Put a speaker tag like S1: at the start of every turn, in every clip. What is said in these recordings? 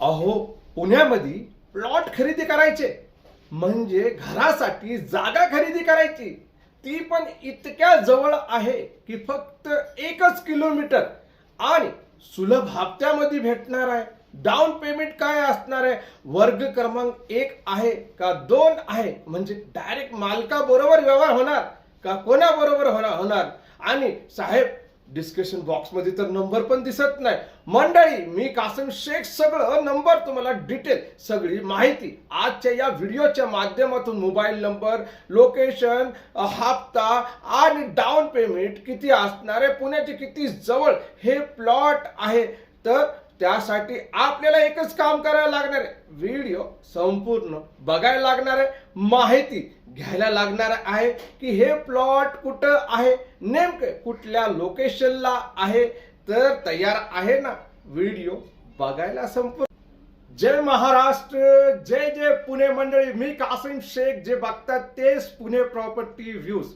S1: अहो पुण्यामध्ये प्लॉट खरेदी करायचे. म्हणजे घरासाठी जागा खरेदी करायची. ती पण इतक्या जवळ आहे की फक्त एकच किलोमीटर. आणि सुलभ हप्त्यामध्ये भेटणार आहे. डाऊन पेमेंट काय असणार आहे? वर्ग क्रमांक एक आहे का दोन आहे? म्हणजे डायरेक्ट मालकाबरोबर व्यवहार होणार का कोणाबरोबर होणार होणार? आणि साहेब डिस्कशन बॉक्समध्ये तर नंबर पण दिसत नाही. मंडळी मी कासम शेख सगळं नंबर तुम्हाला डिटेल सगळी माहिती आजच्या या व्हिडिओच्या माध्यमातून मोबाईल नंबर लोकेशन हप्ता आणि डाऊन पेमेंट किती असणार आहे पुण्याचे किती जवळ हे प्लॉट आहे. तर त्यासाठी आपल्याला एकच काम करायला लागणार आहे. व्हिडिओ संपूर्ण बघायला लागणार आहे. माहिती घ्यायला लागणार आहे की हे प्लॉट कुठं आहे? नेमकं कुठल्या लोकेशनला आहे? तर तयार आहे ना? व्हिडिओ बघायला संपूर्ण जय महाराष्ट्र जय जय पुणे मंडळी. मी कासिम शेख जे बघतात तेच पुणे प्रॉपर्टी व्ह्यूज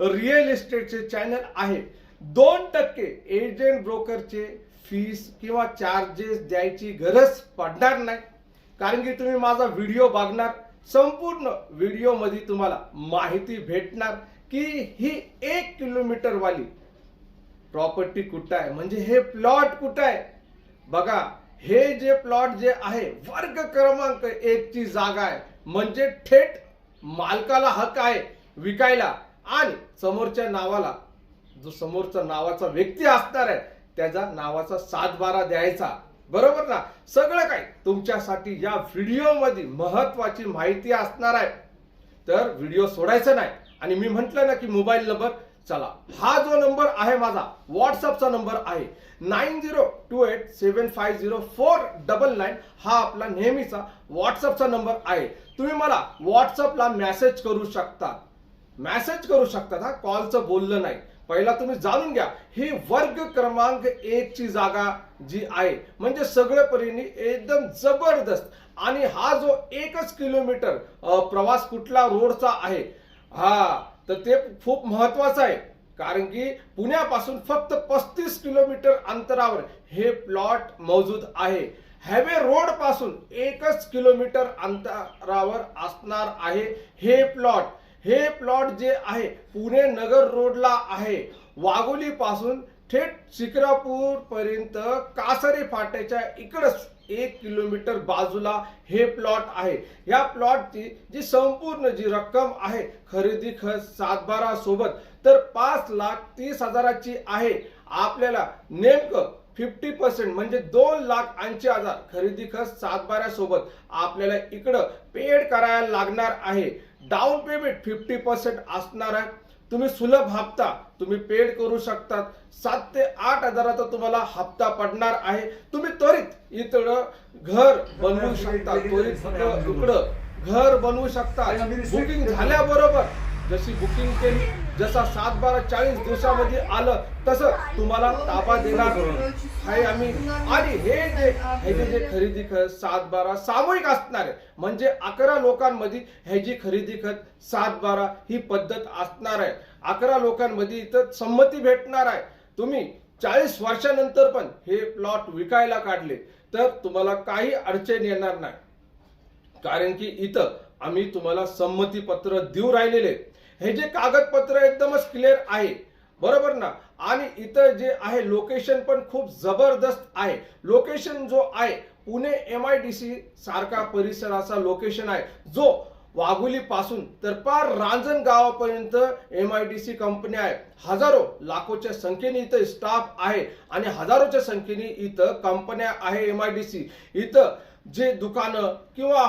S1: रिअल इस्टेटचे चॅनल आहे. दोन टक्के एजंट ब्रोकरचे फीस किंवा चार्जेस द्यायची गरज पडणार नाही. कारण की तुम्ही माझा व्हिडिओ बघणार संपूर्ण व्हिडिओमध्ये तुम्हाला माहिती भेटणार की ही एक किलोमीटरवाली प्रॉपर्टी कुठं आहे? म्हणजे हे प्लॉट कुठं आहे? बघा हे जे प्लॉट जे आहे वर्ग क्रमांक एक ची जागा आहे. म्हणजे थेट मालकाला हक आहे विकायला. आणि समोरच्या नावाला जो समोरचा नावाचा व्यक्ती असणार आहे त्याचा नावाचा सातबारा द्यायचा. बरोबर ना? सगळं काही तुमच्यासाठी या व्हिडिओमध्ये महत्वाची माहिती असणार आहे. तर व्हिडिओ सोडायचा नाही. आणि मी म्हटलं ना की मोबाईल नंबर चला. हा जो नंबर आहे माझा व्हॉट्सअपचा नंबर आहे. Nine zero two eight seven five zero four double nine हा आपला नेहमीचा व्हॉट्सअपचा नंबर आहे. तुम्ही मला व्हॉट्सअपला मेसेज करू शकता. मेसेज करू शकता हा कॉलचं बोललं नाही. पहिला तुम्ही जाणून घ्या. ही वर्ग क्रमांक एक ची जागा जी आहे म्हणजे सगळं परीने एकदम जबरदस्त. आणि हा जो एकच किलोमीटर प्रवास कुठला रोडचा आहे हा तर ते खूप महत्वाचं आहे. कारण की पुण्यापासून फक्त पस्तीस किलोमीटर अंतरावर हे प्लॉट मौजूद आहे. हॅवे रोडपासून एकच किलोमीटर अंतरावर असणार आहे हे प्लॉट. हे प्लॉट जे आहे पुणे नगर रोडला आहे. वाघोली पासून थेट शिक्रापूर पर्यंत कासारी फाट्याच्या इकडच एक किलोमीटर बाजूला हे प्लॉट आहे. या प्लॉटची जी संपूर्ण जी रक्कम आहे खरेदी खर्च सातबारा सोबत तर पाच लाख तीस हजाराची आहे. आपल्याला नेमकं फिफ्टी पर्सेंट म्हणजे दोन लाख ऐंशी हजार खरेदी खर्च सातबाऱ्यासोबत आपल्याला इकडं पेड करायला लागणार आहे. डाऊन पेमेंट फिफ्टी पर्सेंट असणार आहे. तुम्ही सुलभ हप्ता तुम्ही पेड करू शकतात. सात ते आठ हजाराचा तुम्हाला हप्ता पडणार आहे. तुम्ही त्वरित इकडं घर बनवू शकता. त्वरित इकडं घर बनवू शकता. बुकिंग झाल्याबरोबर जशी बुकिंग केली जसा सात बारा चाळीस दिवसामध्ये आलं तसं तुम्हाला ताबा देणार. हे आम्ही. आणि हे जे हे जे खरेदी खत सात बारा सामूहिक असणार आहे. म्हणजे अकरा लोकांमध्ये ह्याची खरेदी खत सात बारा ही पद्धत असणार आहे. अकरा लोकांमध्ये इथं संमती भेटणार आहे. तुम्ही चाळीस वर्षानंतर पण हे प्लॉट विकायला काढले तर तुम्हाला काही अडचण येणार नाही. कारण की इथं आम्ही तुम्हाला संमती पत्र देऊ राहिलेले हे जे कागदपत्र एकदमच क्लिअर आहे. बरोबर ना? आणि इथं जे आहे लोकेशन पण खूप जबरदस्त आहे. लोकेशन जो आहे Pune M I D C सारखा परिसराचा लोकेशन आहे. जो वाघोली पासून तर पार रांजण गावापर्यंत M I D C company आहे. हजारो लाखोच्या संख्येने इथं स्टाफ आहे. आणि हजारोच्या संख्येने इथं कंपन्या आहे एम आय डी सी इथं जे दुकानं किंवा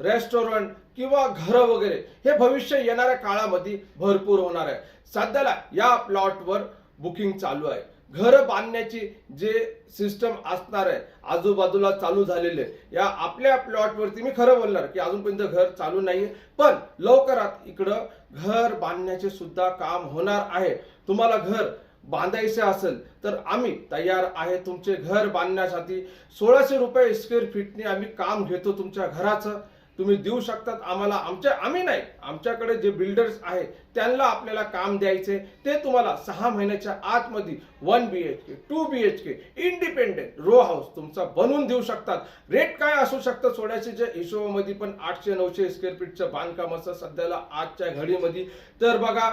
S1: रेस्टॉरंट किंवा घरं वगैरे हे भविष्य येणाऱ्या काळामध्ये भरपूर होणार आहे. सध्याला या प्लॉटवर बुकिंग चालू आहे. घर बांधण्याची जे सिस्टम असणार आहे आजूबाजूला चालू झालेले या आपल्या प्लॉटवरती मी खरं बोलणार की अजूनपर्यंत घर चालू नाहीये. पण लवकरात इकडं घर बांधण्याचे सुद्धा काम होणार आहे. तुम्हाला घर बांधायचे असेल तर आम्ही तयार आहे तुमचे घर बांधण्यासाठी. सोळाशे रुपये स्क्वेअर फीटने आम्ही काम घेतो तुमच्या घराचं. तुम्ही देऊ शकतात. आम्हाला आमच्या आम्ही नाही. आमच्याकडे जे बिल्डर्स आहे त्यांना आपल्याला काम द्यायचे. ते तुम्हाला सहा महिन्याच्या आतमध्ये one B H K two B H K independent row house तुमचा बनवून देऊ शकतात. रेट काय असू शकतं? सोळ्याशेच्या हिशोबामध्ये पण आठशे नऊशे स्क्वेअर फीटचं बांधकाम असतं सध्याला आजच्या घडीमध्ये. तर बघा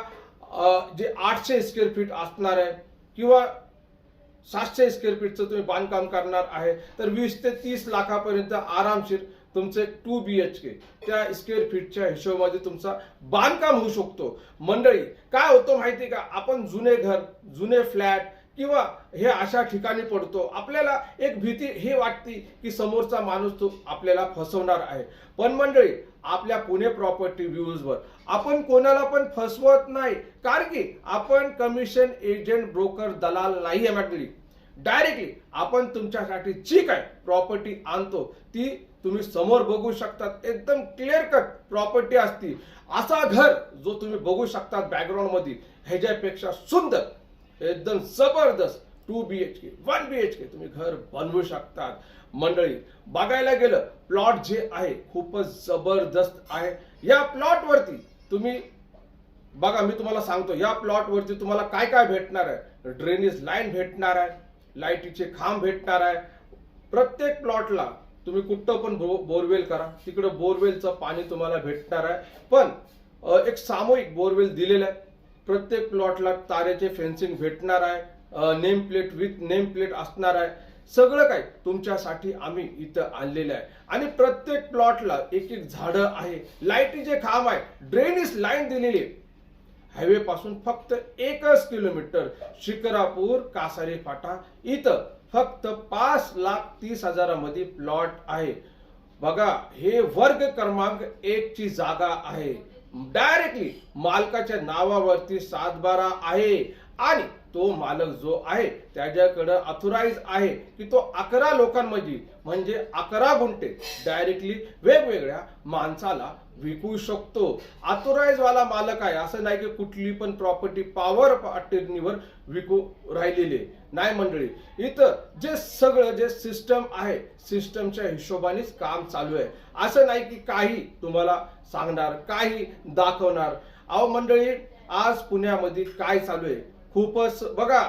S1: जे आठशे स्क्वेअर फीट असणार आहे किंवा सातशे स्क्वेअर फीटचं तुम्ही बांधकाम करणार आहे तर वीस ते तीस लाखापर्यंत आरामशीर तुमचं एक टू बी एच के त्या स्क्वेअर फीटच्या हिशोबामध्ये तुमचा बांधकाम होऊ शकतो. मंडळी काय होतं माहिती का? आपण जुने घर जुने फ्लॅट किंवा हे अशा ठिकाणी पडतो आपल्याला एक भीती हे वाटते की समोरचा माणूस तो आपल्याला फसवणार आहे. पण मंडळी आपल्या पुणे प्रॉपर्टी व्ह्यूजवर आपण कोणाला पण फसवत नाही कारण की आपण कमिशन एजंट ब्रोकर दलाल नाही आहे मंडळी. डायरेक्टली आपण तुमच्यासाठी जी काय प्रॉपर्टी आणतो ती तुम्ही समोर बघू शकतात एकदम क्लिअर कट प्रॉपर्टी असती. असा घर जो तुम्ही बघू शकतात बॅकग्राऊंडमध्ये ह्याच्यापेक्षा सुंदर एकदम जबरदस्त two B H K one B H K तुम्ही घर बनवू शकतात. मंडळी बघायला गेलं प्लॉट जे आहे खूपच जबरदस्त आहे. या प्लॉटवरती तुम्ही बघा मी तुम्हाला सांगतो या प्लॉटवरती तुम्हाला काय काय भेटणार आहे? ड्रेनेज लाईन भेटणार आहे लाईटीचे खांब भेटणार आहे. प्रत्येक प्लॉटला तुम्ही कुठं पण बो- बोरवेल करा. तिकडं बोरवेलचं पाणी तुम्हाला भेटणार आहे. पण एक सामूहिक बोरवेल दिलेलं आहे. प्रत्येक प्लॉटला तारेचे फेन्सिंग भेटणार आहे. Name plate with name plate असणार आहे. सगळं काही तुमच्यासाठी आम्ही इथं आणलेलं आहे. आणि प्रत्येक प्लॉटला एक एक झाडं आहे. लाईटीचे खांब आहे. ड्रेनेज लाईन दिलेली आहे. हायवे पासून फक्त एकच किलोमीटर शिकरापूर कासारी फाटा इथं फक्त पाच लाख तीस हजारामध्ये प्लॉट आहे. बघा हे वर्ग क्रमांक एक ची जागा आहे. डायरेक्टली मालकाच्या नावावरती सातबारा आहे. आणि तो मालक जो आहे त्याच्याकडं ऑथोराईज आहे की तो अकरा लोकांमध्ये म्हणजे अकरा गुंठे डायरेक्टली वेगवेगळ्या माणसाला विकू शकतो. अथोराइज वाला मालक आहे असं नाही की कुठली पण प्रॉपर्टी पॉवर अटर्नीवर विकू राहिलेली नाही मंडळी इथं जे सगळं जे सिस्टम आहे सिस्टमच्या हिशोबानेच काम चालू आहे. असं नाही की काही तुम्हाला सांगणार काही दाखवणार. अहो मंडळी आज पुण्यामध्ये काय चालू आहे? खूपच बघा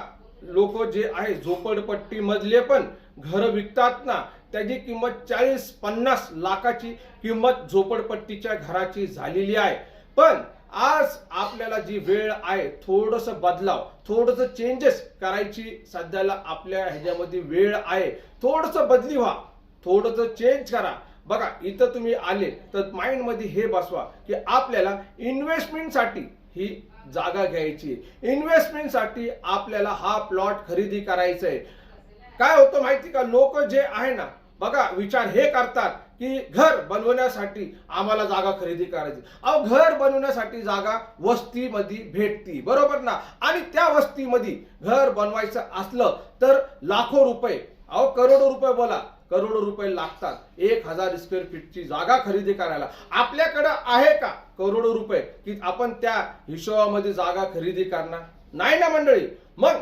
S1: लोक जे आहे झोपडपट्टी मधले पण घर विकतात ना त्याची किंमत चाळीस पन्नास लाखाची किंमत झोपडपट्टीच्या घराची झालेली आहे. पण आज आपल्याला जी वेळ आहे थोडस बदलाव थोडस चेंजेस करायची सध्याला आपल्या ह्याच्यामध्ये वेळ आहे. थोडस बदली व्हा थोडस चेंज करा. बघा इथं तुम्ही आले तर माइंडमध्ये हे बसवा की आपल्याला इन्व्हेस्टमेंटसाठी ही जागा घ्यायची. इन्व्हेस्टमेंटसाठी आपल्याला हा प्लॉट खरेदी करायचा आहे काय होतं माहिती का? लोक जे आहे ना बघा विचार हे करतात की घर बनवण्यासाठी आम्हाला जागा खरेदी करायची. अहो घर बनवण्यासाठी जागा वस्तीमध्ये भेटती बरोबर ना? आणि त्या वस्तीमध्ये घर बनवायचं असलं तर लाखो रुपये. अहो करोडो रुपये बोला. करोडो रुपये लागतात. एक हजार स्क्वेअर फीटची जागा खरेदी करायला. आपल्याकडं आहे का करोडो रुपये? की आपण त्या हिशोबामध्ये जागा खरेदी करणार? नाही ना मंडळी. मग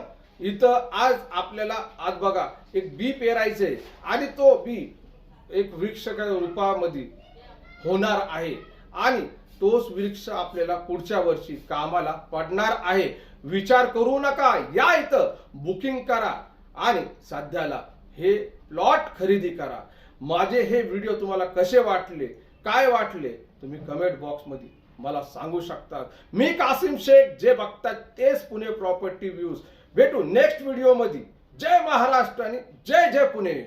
S1: इथं आज आपल्याला आज बघा एक बी पेरायचंय आणि तो बी एक वृक्षाच्या रूपामध्ये होणार आहे. आणि तोच वृक्ष आपल्याला पुढच्या वर्षी कामाला पडणार आहे. विचार करू नका. या इथं. बुकिंग करा. आणि सध्याला हे प्लॉट खरेदी करा. माझे हे व्हिडिओ तुम्हाला कसे वाटले काय वाटले तुम्ही कमेंट बॉक्समध्ये मला सांगू शकतात. मी कासिम शेख जे बघतात तेच पुणे प्रॉपर्टी व्ह्यूज भेटू नेक्स्ट व्हिडिओमध्ये. जय महाराष्ट्र आणि जय जय पुणे.